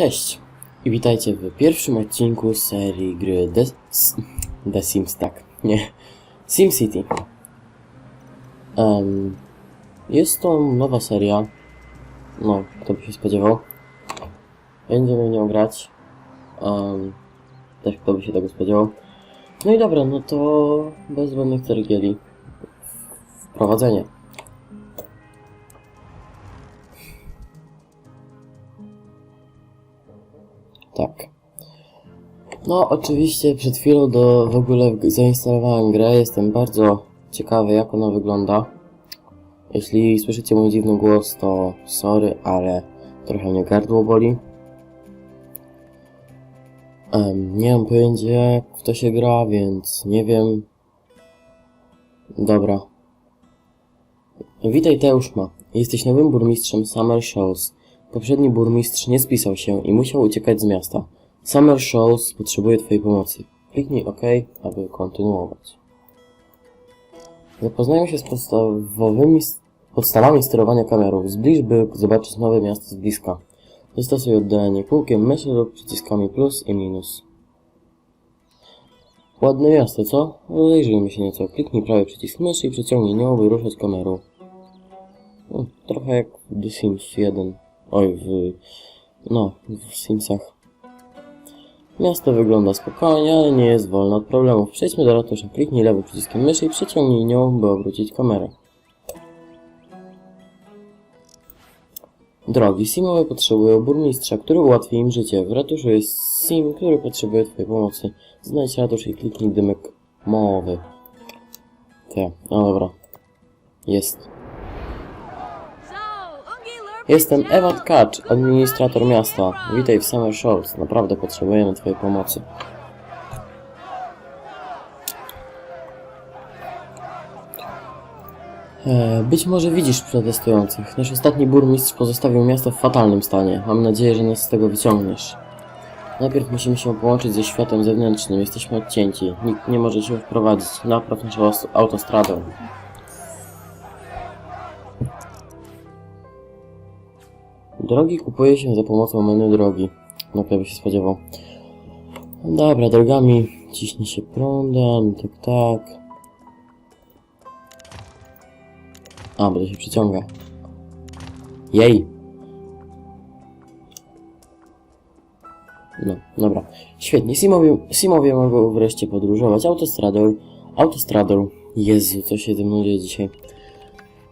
Cześć i witajcie w pierwszym odcinku serii gry The, The Sims, tak, nie, SimCity. Um, jest to nowa seria, no, kto by się spodziewał. Będziemy nią grać, um, też kto by się tego spodziewał. No i dobra, no to bez zbędnych ceregieli. Wprowadzenie. Tak. No, oczywiście przed chwilą do, w ogóle zainstalowałem grę. Jestem bardzo ciekawy, jak ona wygląda. Jeśli słyszycie mój dziwny głos, to sorry, ale trochę mnie gardło boli. Em, nie mam pojęcia, jak w to się gra, więc nie wiem. Dobra. Witaj Teuszma. Jesteś nowym burmistrzem Summer Shoals. Poprzedni burmistrz nie spisał się i musiał uciekać z miasta. Summer Shoals potrzebuje Twojej pomocy. Kliknij OK, aby kontynuować. Zapoznajmy się z podstawowymi podstawami sterowania kamerą. Zbliż, by zobaczyć nowe miasto z bliska. Zastosuj oddalenie kółkiem myszy lub przyciskami plus i minus. Ładne miasto, co? Rozejrzyjmy się nieco. Kliknij prawy przycisk myszy i przeciągnij nią, by ruszać kamerą. No, trochę jak w The Sims 1. Oj, w... No, w Simsach. Miasto wygląda spokojnie, ale nie jest wolne od problemów. Przejdźmy do ratusza. Kliknij lewym przyciskiem myszy i przeciągnij nią, by obrócić kamerę. Drogi Simowe potrzebują burmistrza, który ułatwi im życie. W ratuszu jest Sim, który potrzebuje Twojej pomocy. Znajdź ratusz i kliknij dymek mowy. Te, no dobra. Jest. Jestem Ewa Tkacz, administrator miasta. Witaj w Summer Shoals. Naprawdę potrzebujemy Twojej pomocy. E, Być może widzisz protestujących. Nasz ostatni burmistrz pozostawił miasto w fatalnym stanie. Mam nadzieję, że nas z tego wyciągniesz. Najpierw musimy się połączyć ze światem zewnętrznym. Jesteśmy odcięci. Nikt nie może się wprowadzić. Napraw naszą os- autostradę. Drogi kupuje się za pomocą menu drogi. No kto się spodziewał. Dobra, drogami ciśnie się prądem, tak, tak. A, bo to się przyciąga. Jej! No, dobra. Świetnie. Simowie, Simowie mogą wreszcie podróżować autostradą. Autostradą. Jezu, co się ze mną dzieje dzisiaj.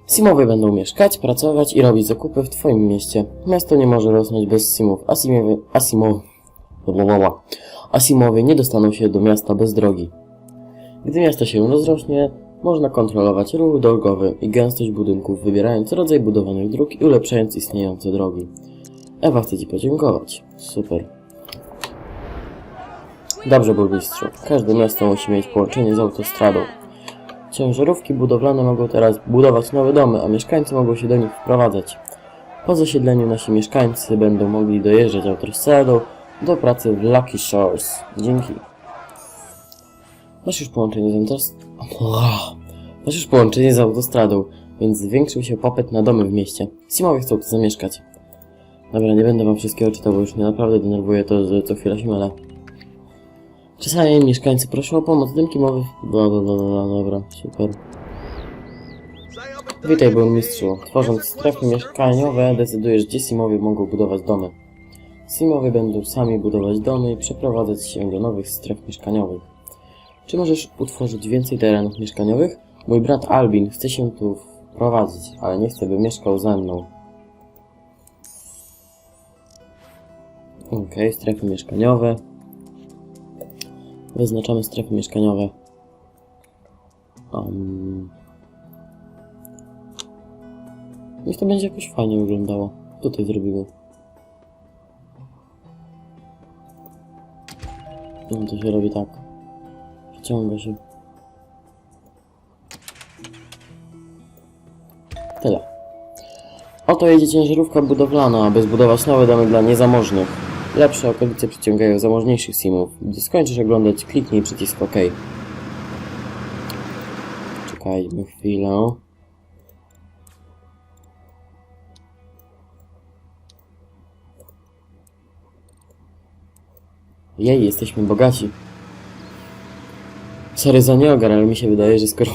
Simowie będą mieszkać, pracować i robić zakupy w Twoim mieście. Miasto nie może rosnąć bez Simów. Asimowie, Asimow, blablabla. Asimowie nie dostaną się do miasta bez drogi. Gdy miasto się rozrośnie, można kontrolować ruch drogowy i gęstość budynków, wybierając rodzaj budowanych dróg i ulepszając istniejące drogi. Ewa chce Ci podziękować. Super. Dobrze, burmistrzu. Każde miasto musi mieć połączenie z autostradą. Ciężarówki budowlane mogą teraz budować nowe domy, a mieszkańcy mogą się do nich wprowadzać. Po zasiedleniu nasi mieszkańcy będą mogli dojeżdżać autostradą do pracy w Lucky Shores. Dzięki. Masz już połączenie z autostradą. Masz już połączenie z autostradą, więc zwiększył się popyt na domy w mieście. Simowie chcą tu zamieszkać. Dobra, nie będę wam wszystkiego czytał, bo już mnie naprawdę denerwuje to, że co chwila się mylę. Czasami mieszkańcy proszą o pomoc, dymki mowy... Bla, bla, bla, bla, dobra, super. Witaj burmistrzu. Tworząc strefy mieszkaniowe, decydujesz, gdzie Simowie mogą budować domy. Simowie będą sami budować domy i przeprowadzać się do nowych stref mieszkaniowych. Czy możesz utworzyć więcej terenów mieszkaniowych? Mój brat Albin chce się tu wprowadzić, ale nie chce, by mieszkał ze mną. Okej, strefy mieszkaniowe. Wyznaczamy strefy mieszkaniowe. Um. Niech to będzie jakoś fajnie wyglądało. Tutaj zrobimy. No to się robi tak. Przyciąga się. Tyle. Oto jedzie ciężarówka budowlana, aby zbudować nowe domy dla niezamożnych. Lepsze okolice przyciągają zamożniejszych simów. Gdy skończysz oglądać, kliknij przycisk OK. Czekajmy chwilę. Jej, jesteśmy bogaci. Sorry za nieogar, ale mi się wydaje, że skoro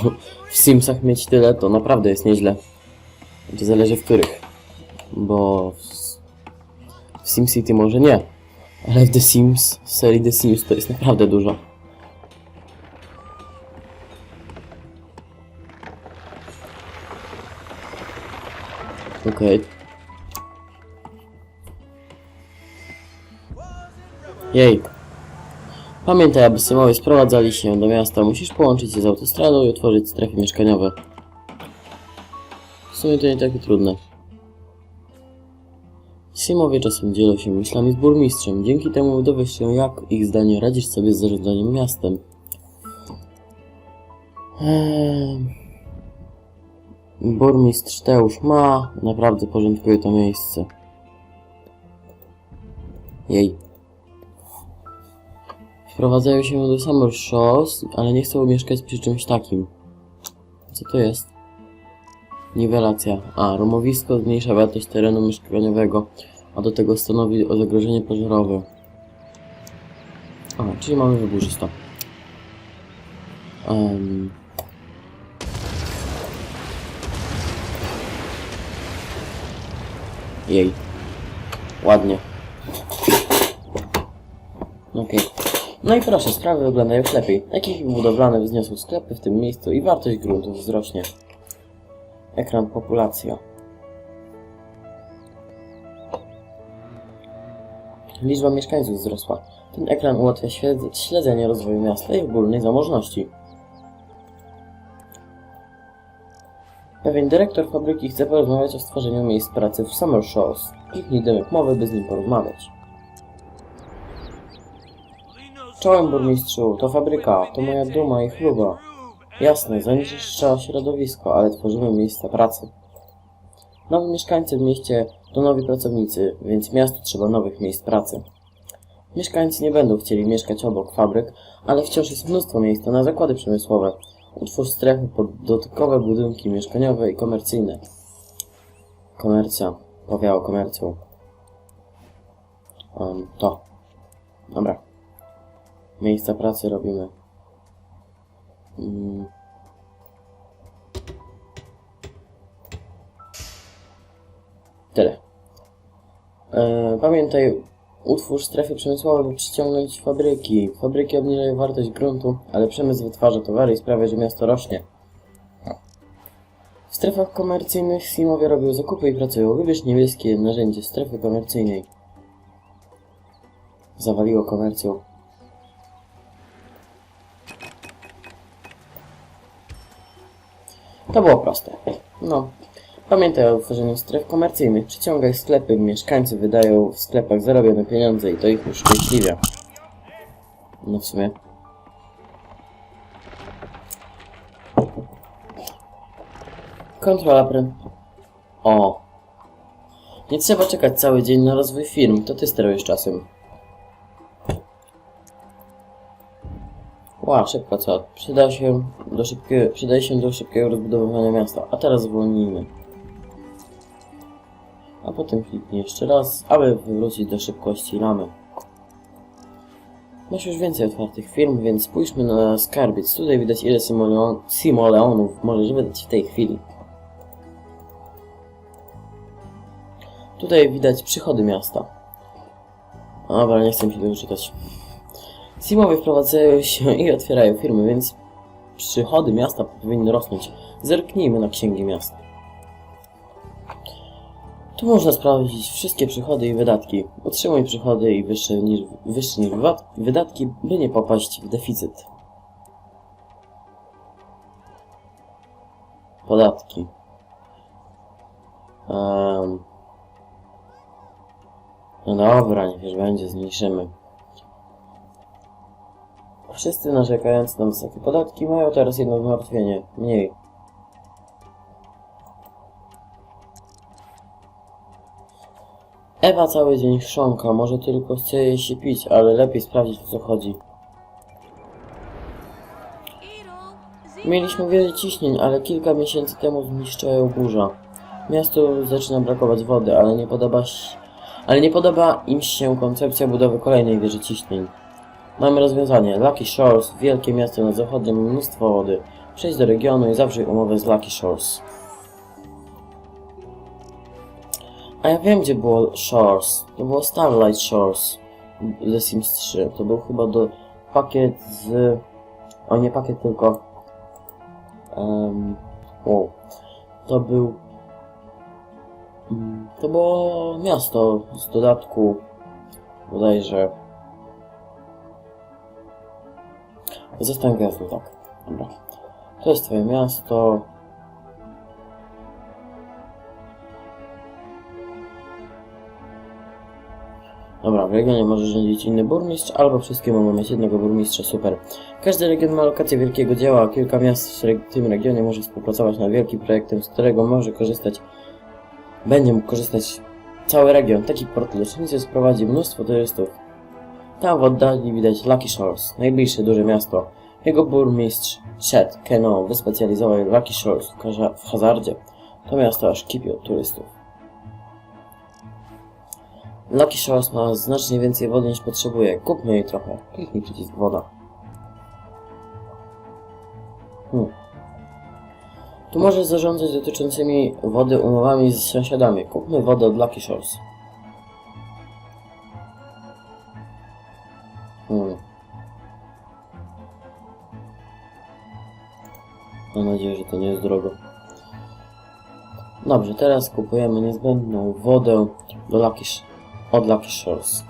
w Simsach mieć tyle, to naprawdę jest nieźle. To zależy w których. Bo w SimCity może nie. Ale w The Sims, w serii The Sims to jest naprawdę dużo. Okej. Jej. Pamiętaj, aby Symowie sprowadzali się do miasta, musisz połączyć je z autostradą i otworzyć strefy mieszkaniowe. W sumie to nie takie trudne. Simowie czasem dzielą się myślami z burmistrzem. Dzięki temu dowiesz się, jak ich zdaniem radzisz sobie z zarządzaniem miastem. Ehm... Burmistrz Teusz ma, naprawdę porządkuje to miejsce. Jej. Wprowadzają się do Summer Shows, ale nie chcą mieszkać przy czymś takim. Co to jest? Niwelacja. A, rumowisko zmniejsza wartość terenu mieszkaniowego, a do tego stanowi zagrożenie pożarowe. A, czyli mamy wyburzysto. Um. Jej. Ładnie. Okej. No i proszę, sprawy wyglądają już lepiej. Ekipy budowlane wzniosą sklepy w tym miejscu i wartość gruntów wzrośnie. Ekran populacja. Liczba mieszkańców wzrosła. Ten ekran ułatwia śledz- śledzenie rozwoju miasta i ogólnej zamożności. Pewien dyrektor fabryki chce porozmawiać o stworzeniu miejsc pracy w Summer Shows. Kliknij domek mowy, by z nim porozmawiać. Czołem burmistrzu, to fabryka, to moja duma i chluba. Jasne, zanieczyszcza środowisko, ale tworzymy miejsca pracy. Nowi mieszkańcy w mieście to nowi pracownicy, więc miastu trzeba nowych miejsc pracy. Mieszkańcy nie będą chcieli mieszkać obok fabryk, ale wciąż jest mnóstwo miejsca na zakłady przemysłowe. Utwórz strefy pod dotykowe budynki mieszkaniowe i komercyjne. Komercja. Powiało komercją. Um, to. Dobra. Miejsca pracy robimy. Mm. Tyle. E, pamiętaj, utwórz strefy przemysłowe, by przyciągnąć fabryki. Fabryki obniżają wartość gruntu, ale przemysł wytwarza towary i sprawia, że miasto rośnie. W strefach komercyjnych Simowie robią zakupy i pracują. Wybierz niebieskie narzędzie strefy komercyjnej. Zawaliło komercją. To było proste. No. Pamiętaj o tworzeniu stref komercyjnych. Przyciągaj sklepy, mieszkańcy wydają w sklepach zarobione pieniądze i to ich uszczęśliwia. No w sumie. Kontrola prę... O. Nie trzeba czekać cały dzień na rozwój firm, to ty sterujesz czasem. Ła, szybko co? Przyda się do szybkiego, przydaje się do szybkiego rozbudowywania miasta. A teraz zwolnijmy. Potem kliknij jeszcze raz, aby wywrócić do szybkości ramy. Masz już więcej otwartych firm, więc spójrzmy na skarbiec. Tutaj widać ile simoleon, simoleonów możesz wydać w tej chwili. Tutaj widać przychody miasta. Dobra, nie chcę się tego czytać. Simowie wprowadzają się i otwierają firmy, więc przychody miasta powinny rosnąć. Zerknijmy na księgi miasta. Tu można sprawdzić wszystkie przychody i wydatki. Utrzymuj przychody i wyższe niż, wyższe niż wydatki, by nie popaść w deficyt. Podatki. Um. No dobra, niech już będzie, zmniejszymy. Wszyscy narzekając na wysokie podatki mają teraz jedno zmartwienie. Mniej. Ewa cały dzień chrząka, może tylko chce jej się pić, ale lepiej sprawdzić o co chodzi. Mieliśmy wiele ciśnień, ale kilka miesięcy temu zniszczyła ją burza. Miastu zaczyna brakować wody, ale nie podoba się, ale nie podoba im się koncepcja budowy kolejnej wieży ciśnień. Mamy rozwiązanie. Lucky Shores, wielkie miasto nad zachodem, mnóstwo wody. Przejdź do regionu i zawrzyj umowę z Lucky Shores. A ja wiem, gdzie było Shores. To było Starlight Shores. The Sims 3. To był chyba do pakiet z... O, nie pakiet, tylko... Um, wow. To był... mm, To było miasto z dodatku bodajże... Zostań gwiazdą, tak. Dobra. To jest twoje miasto. Dobra, w regionie może rządzić inny burmistrz, albo wszystkie mogą mieć jednego burmistrza, super. Każdy region ma lokację wielkiego dzieła, a kilka miast w tym regionie może współpracować nad wielkim projektem, z którego może korzystać, będzie mógł korzystać cały region. Taki port leczniczy sprowadzi mnóstwo turystów. Tam w oddali widać Lucky Shores, najbliższe duże miasto. Jego burmistrz, Chet Keno, wyspecjalizował Lucky Shores w hazardzie. To miasto aż kipi od turystów. Lucky Shores ma znacznie więcej wody niż potrzebuje. Kupmy jej trochę. Kliknij przycisk woda. Hmm. Tu możesz zarządzać dotyczącymi wody umowami z sąsiadami. Kupmy wodę od Lucky Shores. Hmm. Mam nadzieję, że to nie jest drogo. Dobrze, teraz kupujemy niezbędną wodę do Lucky Sh- od Lucky Shores.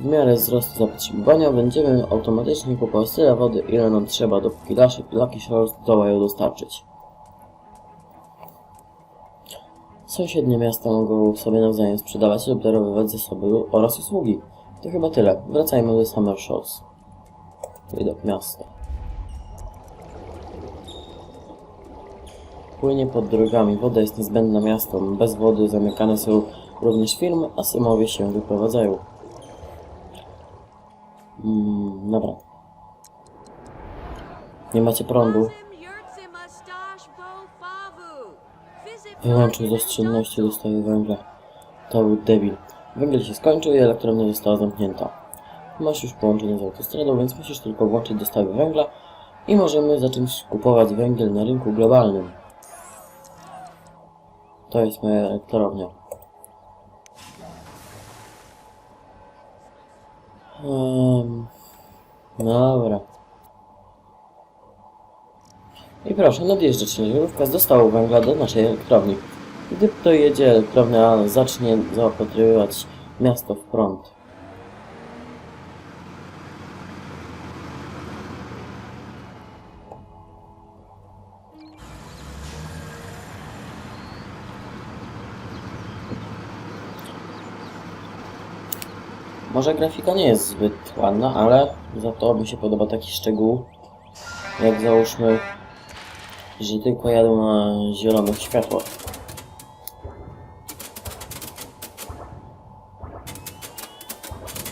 W miarę wzrostu zapotrzebowania będziemy automatycznie kupować tyle wody, ile nam trzeba, dopóki nasze Lucky Shores zdoła ją dostarczyć. Sąsiednie miasta mogą sobie nawzajem sprzedawać lub darowywać zasoby oraz usługi. To chyba tyle. Wracajmy do Summer Shores. Widok miasta. Płynie pod drogami. Woda jest niezbędna miastom. Bez wody zamykane są również firmy, a symowie się wyprowadzają. Mm, dobra. Nie macie prądu. Wyłączył z oszczędności dostawy węgla. To był debil. Węgiel się skończył i elektrownia została zamknięta. Masz już połączenie z autostradą, więc musisz tylko włączyć dostawy węgla i możemy zacząć kupować węgiel na rynku globalnym. To jest moja elektrownia. Um, dobra. I proszę, nadjeżdża ciężarówka z dostawą węgla do naszej elektrowni. Gdy dojedzie elektrownia, zacznie zaopatrywać miasto w prąd. Może grafika nie jest zbyt ładna, ale za to mi się podoba taki szczegół, jak załóżmy, że tylko jadą na zielonych światłach.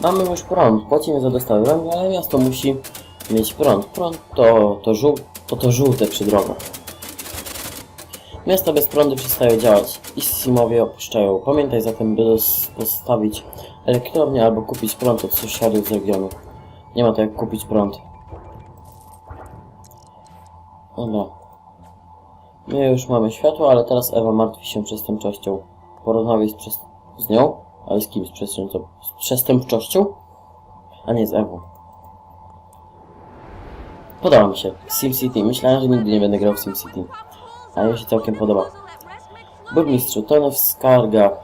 Mamy już prąd, płacimy za dostawę węgla, ale miasto musi mieć prąd. Prąd to to, żół, to, to żółte przy drogach. Miasta bez prądu przestają działać i Simowie opuszczają. Pamiętaj zatem, by postawić elektrownię albo kupić prąd od sąsiadów z regionu. Nie ma to jak kupić prąd. Dobra. My już mamy światło, ale teraz Ewa martwi się przestępczością. Porozmawiaj z, przes- z nią, ale z kim? Z, przestępczo- z przestępczością? A nie z Ewą. Podoba mi się. SimCity. Myślałem, że nigdy nie będę grał w SimCity. A mi się całkiem podoba. Burmistrzu, tonę w skargach.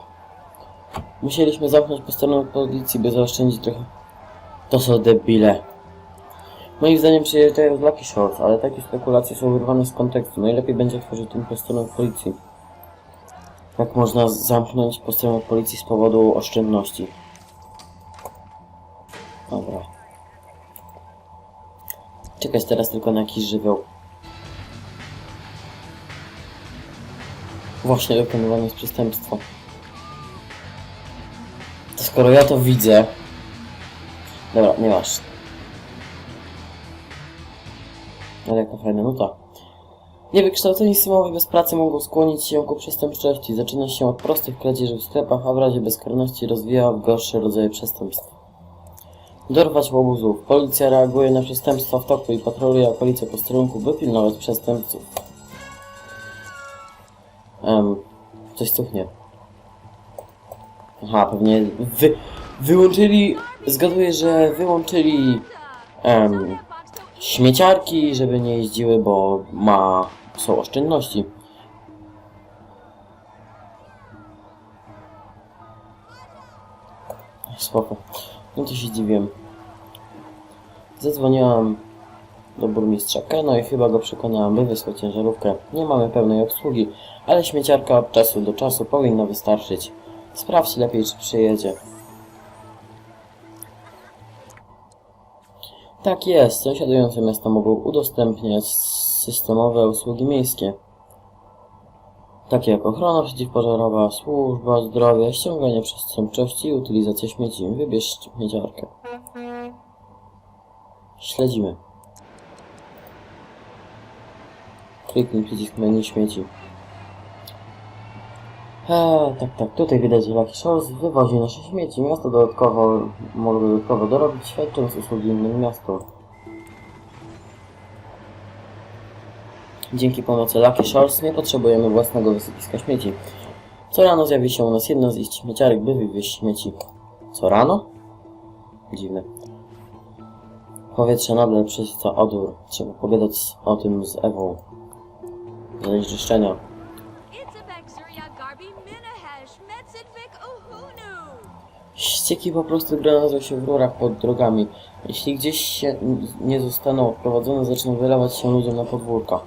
Musieliśmy zamknąć posterunek policji, by zaoszczędzić trochę. To są debile. Moim zdaniem przyjeżdżają z Lucky Shores, ale takie spekulacje są wyrwane z kontekstu. Najlepiej będzie otworzyć ten posterunek policji. Jak można zamknąć posterunek policji z powodu oszczędności? Dobra. Czekać teraz tylko na jakiś żywioł. Właśnie wykonywane jest przestępstwo. To skoro ja to widzę... Dobra, nie masz. Ale jaka fajna nuta. Niewykształceni symowie bez pracy mogą skłonić się ku przestępczości. Zaczyna się od prostych kradzieży w sklepach, a w razie bezkarności rozwija w gorsze rodzaje przestępstw. Dorwać łobuzów. Policja reaguje na przestępstwa w toku i patroluje okolice posterunku, by pilnować przestępców. Em, coś cuchnie. Aha, pewnie wy, wyłączyli, zgaduję, że wyłączyli em, śmieciarki, żeby nie jeździły, bo ma, są oszczędności. Spoko. No to się dziwię. Zadzwoniłam do burmistrza Keno i chyba go przekonałam, by wysłać ciężarówkę. Nie mamy pełnej obsługi, ale śmieciarka od czasu do czasu powinna wystarczyć. Sprawdź lepiej, czy przyjedzie. Tak jest, sąsiadujące miasta mogą udostępniać systemowe usługi miejskie. Takie jak ochrona przeciwpożarowa, służba zdrowia, ściąganie przestępczości i utylizacja śmieci. Wybierz śmieciarkę. Śledzimy. Kliknij przycisk menu śmieci. Eee, tak, tak, tutaj widać, że Lucky Shores wywozi nasze śmieci. Miasto dodatkowo mogło dodatkowo dorobić, świadcząc usługi innym miastom. Dzięki pomocy Lucky Shores nie potrzebujemy własnego wysypiska śmieci. Co rano zjawi się u nas jedna z ich śmieciarek, by wywieźć śmieci. Co rano? Dziwne. Powietrze nadal przesyca odór. Trzeba pogadać o tym z Ewą. Zanieczyszczenia. It's Ścieki po prostu gromadzą się w rurach pod drogami. Jeśli gdzieś się nie zostaną odprowadzone, zaczną wylewać się ludziom na podwórka.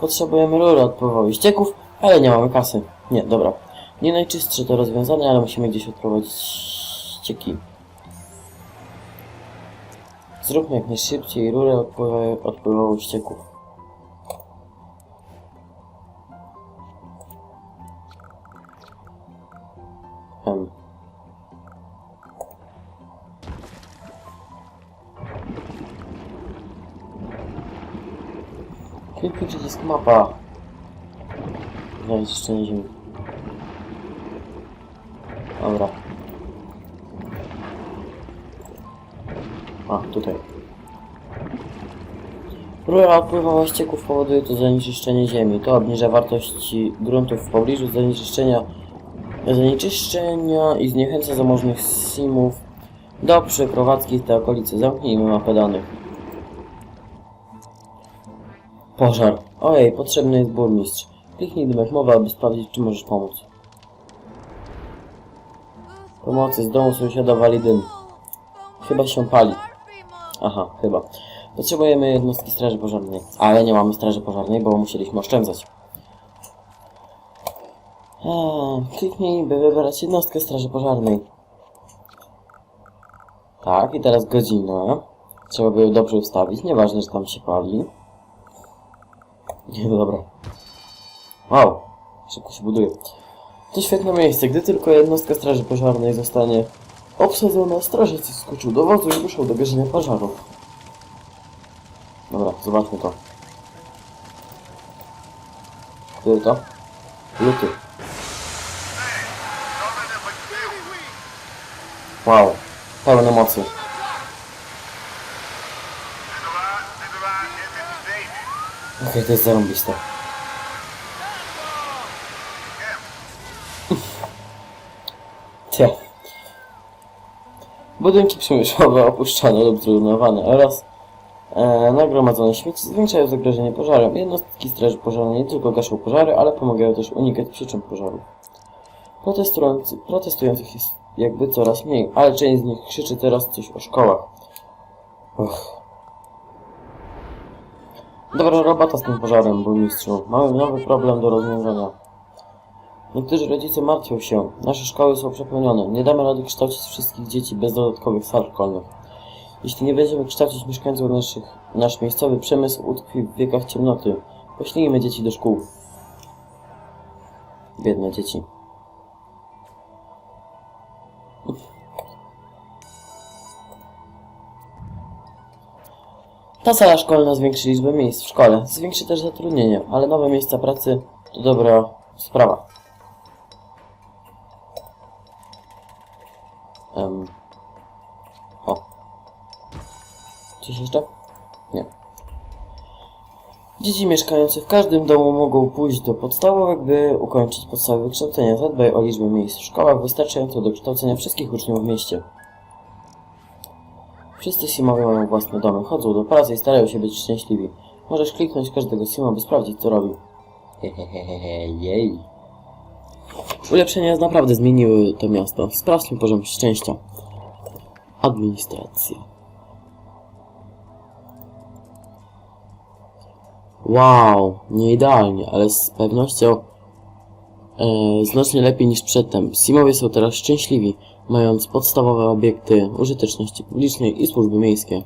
Potrzebujemy rury odpływowych ścieków, ale nie mamy kasy. Nie, dobra. Nie najczystsze to rozwiązanie, ale musimy gdzieś odprowadzić ścieki. Zróbmy jak najszybciej rurę odpływa- odpływową ścieków. Kliknij przycisk mapa. Nie ziemi. Dobra. A, tutaj. Rura odpływowa ścieków powoduje to zanieczyszczenie ziemi. To obniża wartości gruntów w pobliżu zanieczyszczenia zanieczyszczenia i zniechęca zamożnych simów do przeprowadzki w te okolice. Zamknijmy mapę danych. Pożar. Ojej, potrzebny jest burmistrz. Kliknij dymek mowa, aby sprawdzić, czy możesz pomóc. Pomocy z domu sąsiada wali dym. Chyba się pali. Aha, chyba. Potrzebujemy jednostki straży pożarnej. Ale nie mamy straży pożarnej, bo musieliśmy oszczędzać. Eee, kliknij, by wybrać jednostkę straży pożarnej. Tak, i teraz godzina. Trzeba by ją dobrze ustawić, nieważne, że tam się pali. Nie, no dobra. Wow, szybko się buduje. To świetne miejsce. Gdy tylko jednostka straży pożarnej zostanie obsadzona, strażacy skoczył do wozu i ruszał do gaszenia pożaru. Dobra, zobaczmy to. Który to? Luty. Wow, pełne mocy. Okej, to jest zarąbiste. Tia. Budynki przemysłowe opuszczane lub zrujnowane oraz e, nagromadzone śmieci zwiększają zagrożenie pożarem. Jednostki straży pożarnej nie tylko gaszą pożary, ale pomagają też unikać przyczyn pożarów. Protestujący, protestujących jest jakby coraz mniej, ale część z nich krzyczy teraz coś o szkołach. Uch. Dobra robota z tym pożarem, burmistrzu. Mamy nowy problem do rozwiązania. Niektórzy rodzice martwią się. Nasze szkoły są przepełnione. Nie damy rady kształcić wszystkich dzieci bez dodatkowych sal szkolnych. Jeśli nie będziemy kształcić mieszkańców naszych, nasz miejscowy przemysł utkwi w wiekach ciemnoty. Poślijmy dzieci do szkół. Biedne dzieci. Ta sala szkolna zwiększy liczbę miejsc w szkole, zwiększy też zatrudnienie, ale nowe miejsca pracy to dobra sprawa. Em, O. Coś jeszcze? Nie. Dzieci mieszkające w każdym domu mogą pójść do podstawówek, by ukończyć podstawowe wykształcenie. Zadbaj o liczbę miejsc w szkołach wystarczająco do kształcenia wszystkich uczniów w mieście. Wszyscy Simowie mają własne domy, chodzą do pracy i starają się być szczęśliwi. Możesz kliknąć każdego Sima, by sprawdzić, co robi. Hehehehe, jej. Ulepszenia naprawdę zmieniły to miasto. Sprawdźmy poziom szczęścia. Administracja. Wow, nie idealnie, ale z pewnością e, znacznie lepiej niż przedtem. Simowie są teraz szczęśliwi, mając podstawowe obiekty użyteczności publicznej i służby miejskie.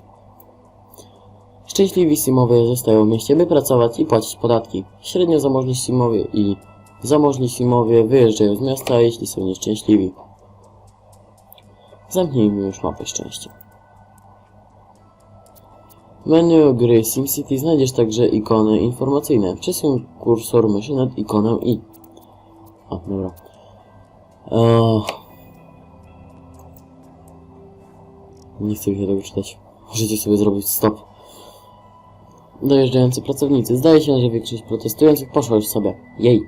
Szczęśliwi Simowie zostają w mieście, by pracować i płacić podatki. Średnio zamożni Simowie i zamożni Simowie wyjeżdżają z miasta, jeśli są nieszczęśliwi. Zamknijmy już mapę szczęścia. W menu gry SimCity znajdziesz także ikony informacyjne. Przesuń kursor myszy nad ikoną i. O, dobra. Eee... Nie chcę mi się tego czytać. Możecie sobie zrobić stop. Dojeżdżający pracownicy. Zdaje się, że większość protestujących poszła już sobie. Jej.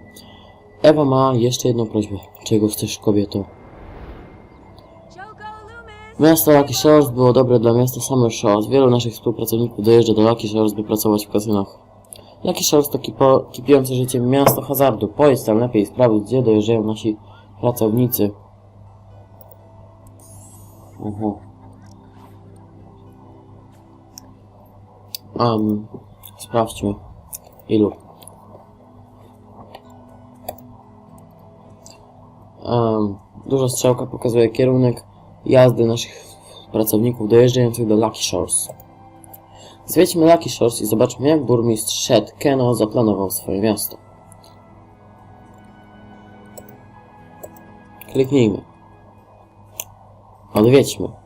Ewa ma jeszcze jedną prośbę. Czego chcesz, kobieto? Miasto Lucky Shores było dobre dla miasta Summer Shores. Wielu naszych współpracowników dojeżdża do Lucky Shores, by pracować w kasynach. Lucky Shores to kipo, kipiące życie miasto hazardu. Pojedź tam lepiej i sprawdź, gdzie dojeżdżają nasi pracownicy. Mhm. Um, sprawdźmy. Ilu? Um, duża strzałka pokazuje kierunek jazdy naszych pracowników dojeżdżających do Lucky Shores. Zwiedźmy Lucky Shores i zobaczmy jak burmistrz Shed Keno zaplanował swoje miasto. Kliknijmy. Odwiedźmy.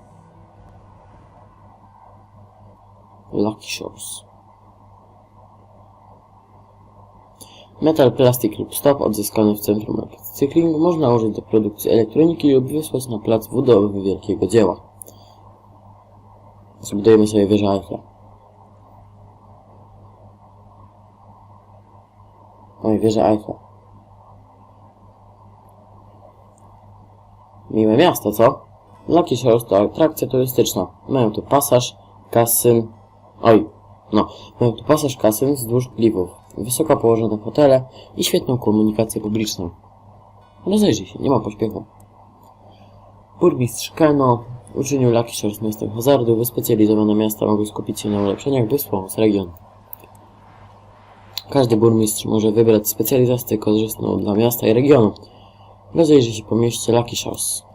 Lucky Shores. Metal Plastic lub Stop odzyskany w centrum market cyklingu można użyć do produkcji elektroniki lub wysłać na plac budowy wielkiego dzieła. Zbudujemy sobie wieżę Eiffla. Oj, wieżę Eiffla. Miłe miasto, co? Lucky Shores to atrakcja turystyczna. Mają tu pasaż, kasyn... Oj, no. Mają tu pasaż kasyn wzdłuż klifów, wysoko położone hotele i świetną komunikację publiczną. Rozejrzyj się, nie ma pośpiechu. Burmistrz Kano uczynił Lucky Shores miastem hazardu. Wyspecjalizowane miasta mogą skupić się na ulepszeniach, by wspomóc region. Każdy burmistrz może wybrać specjalizację korzystną dla miasta i regionu. Rozejrzyj się po mieście Lucky Shores.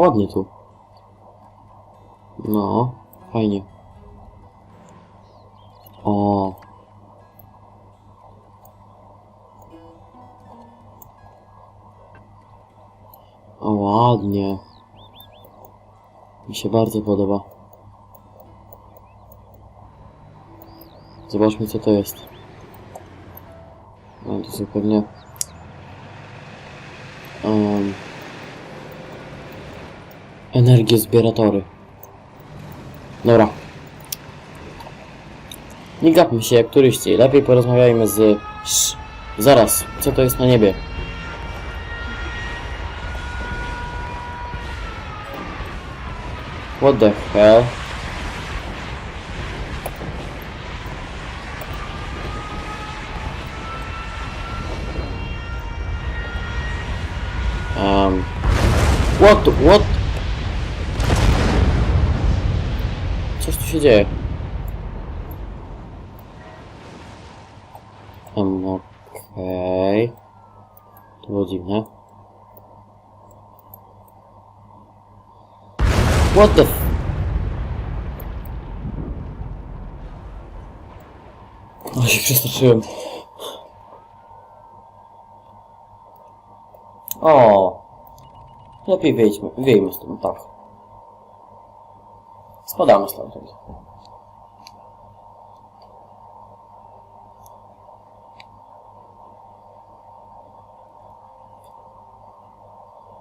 Ładnie tu. No, fajnie. O. O, ładnie. Mi się bardzo podoba. Zobaczmy co to jest. No to są pewnie... Um, Energiozbieratory. Dobra. Nie gapmy się jak turyści. Lepiej porozmawiajmy z... Sz. Zaraz. Co to jest na niebie? What the hell? Um... What? What? Się dzieje. Um, okej. To było dziwne. What the f... O, się przestraszyłem. O. Lepiej wyjdźmy, wyjdźmy stąd, tak. Spadamy stamtąd.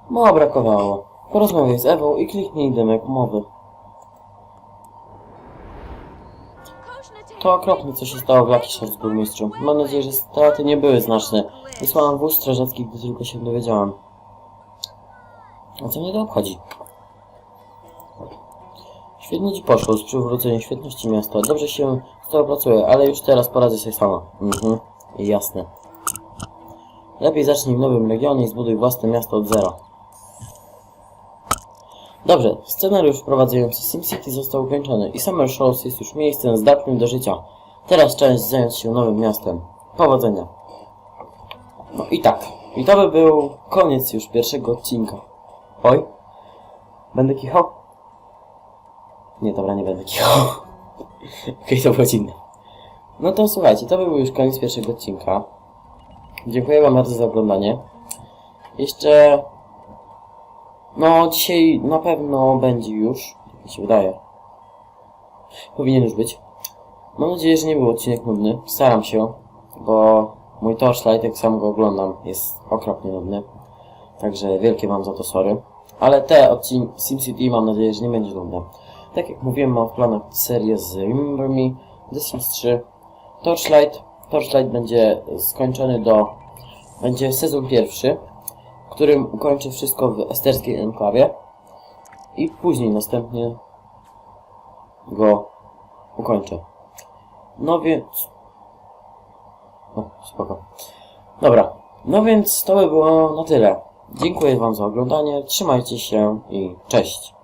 Mało brakowało. Porozmawiaj z Ewą i kliknij dymek umowy. To okropne, co się stało w Lucky Shores, burmistrzu. Mam nadzieję, że straty nie były znaczne. Wysłałam wóz strażacki, gdy tylko się dowiedziałam. A co mnie to obchodzi? Świetnie ci poszło z przywróceniem świetności miasta. Dobrze się z tobą pracuje, ale już teraz poradzę sobie sama. Mhm, jasne. Lepiej zacznij w nowym regionie i zbuduj własne miasto od zera. Dobrze, scenariusz wprowadzający SimCity został ukończony i Summer Shores jest już miejscem zdatnym do życia. Teraz czas zająć się nowym miastem. Powodzenia. No i tak. I to by był koniec już pierwszego odcinka. Oj. Będę kichał? Nie, dobra, nie będę kichał. Okej, to było dziwne. No to słuchajcie, to by był już koniec pierwszego odcinka. Dziękuję wam bardzo za oglądanie. Jeszcze... No, dzisiaj na pewno będzie już. Tak mi się wydaje. Powinien już być. Mam nadzieję, że nie był odcinek nudny. Staram się, bo mój Torchlight, jak sam go oglądam, jest okropnie nudny. Także wielkie mam za to sorry. Ale te odcinki SimCity mam nadzieję, że nie będzie nudne. Tak jak mówiłem, mam w planach serię z Remember Me, The Sims 3, Torchlight. Torchlight będzie skończony do... Będzie sezon pierwszy, w którym ukończę wszystko w esterskiej enklawie. I później następnie go ukończę. No więc... O, spoko. Dobra. No więc to by było na tyle. Dziękuję Wam za oglądanie, trzymajcie się i cześć.